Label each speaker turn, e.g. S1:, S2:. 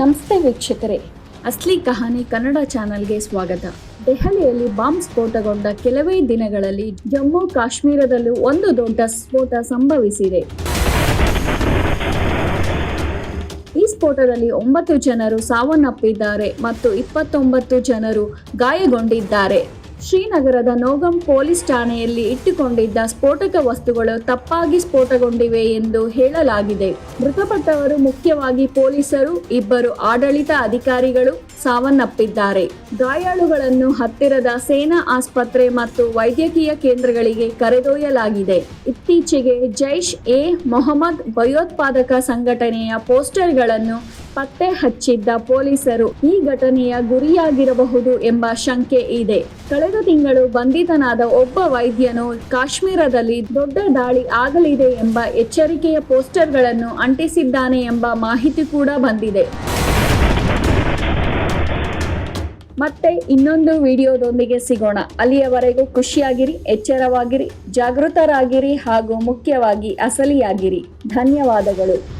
S1: ನಮಸ್ತೆ ವೀಕ್ಷಕರೇ. ಅಸ್ಲಿ ಕಹಾನಿ ಕನ್ನಡ ಚಾನೆಲ್ಗೆ ಸ್ವಾಗತ. ದೆಹಲಿಯಲ್ಲಿ ಬಾಂಬ್ ಸ್ಫೋಟಗೊಂಡ ಕೆಲವೇ ದಿನಗಳಲ್ಲಿ ಜಮ್ಮು ಕಾಶ್ಮೀರದಲ್ಲೂ ಒಂದು ದೊಡ್ಡ ಸ್ಫೋಟ ಸಂಭವಿಸಿದೆ. ಈ ಸ್ಫೋಟದಲ್ಲಿ ಒಂಬತ್ತು ಜನರು ಸಾವನ್ನಪ್ಪಿದ್ದಾರೆ ಮತ್ತು ಇಪ್ಪತ್ತೊಂಬತ್ತು ಜನರು ಗಾಯಗೊಂಡಿದ್ದಾರೆ. ಶ್ರೀನಗರದ ನೋಗಂ ಪೊಲೀಸ್ ಠಾಣೆಯಲ್ಲಿ ಇಟ್ಟುಕೊಂಡಿದ್ದ ಸ್ಫೋಟಕ ವಸ್ತುಗಳು ತಪ್ಪಾಗಿ ಸ್ಫೋಟಗೊಂಡಿವೆ ಎಂದು ಹೇಳಲಾಗಿದೆ. ಮೃತಪಟ್ಟವರು ಮುಖ್ಯವಾಗಿ ಪೊಲೀಸರು, ಇಬ್ಬರು ಆಡಳಿತ ಅಧಿಕಾರಿಗಳು ಸಾವನ್ನಪ್ಪಿದ್ದಾರೆ. ಗಾಯಾಳುಗಳನ್ನು ಹತ್ತಿರದ ಸೇನಾ ಆಸ್ಪತ್ರೆ ಮತ್ತು ವೈದ್ಯಕೀಯ ಕೇಂದ್ರಗಳಿಗೆ ಕರೆದೊಯ್ಯಲಾಗಿದೆ. ಇತ್ತೀಚೆಗೆ ಜೈಷ್ ಎ ಮೊಹಮ್ಮದ್ ಭಯೋತ್ಪಾದಕ ಸಂಘಟನೆಯ ಪೋಸ್ಟರ್ಗಳನ್ನು ಪತ್ತೆ ಹಚ್ಚಿದ್ದ ಪೊಲೀಸರು ಈ ಘಟನೆಯ ಗುರಿಯಾಗಿರಬಹುದು ಎಂಬ ಶಂಕೆ ಇದೆ. ಕಳೆದ ತಿಂಗಳು ಬಂಧಿತನಾದ ಒಬ್ಬ ವೈದ್ಯನು ಕಾಶ್ಮೀರದಲ್ಲಿ ದೊಡ್ಡ ದಾಳಿ ಆಗಲಿದೆ ಎಂಬ ಎಚ್ಚರಿಕೆಯ ಪೋಸ್ಟರ್ಗಳನ್ನು ಅಂಟಿಸಿದ್ದಾನೆ ಎಂಬ ಮಾಹಿತಿ ಕೂಡ ಬಂದಿದೆ. ಮತ್ತೆ ಇನ್ನೊಂದು ವಿಡಿಯೋದೊಂದಿಗೆ ಸಿಗೋಣ. ಅಲ್ಲಿಯವರೆಗೂ ಖುಷಿಯಾಗಿರಿ, ಎಚ್ಚರವಾಗಿರಿ, ಜಾಗೃತರಾಗಿರಿ ಹಾಗೂ ಮುಖ್ಯವಾಗಿ ಅಸಲಿಯಾಗಿರಿ. ಧನ್ಯವಾದಗಳು.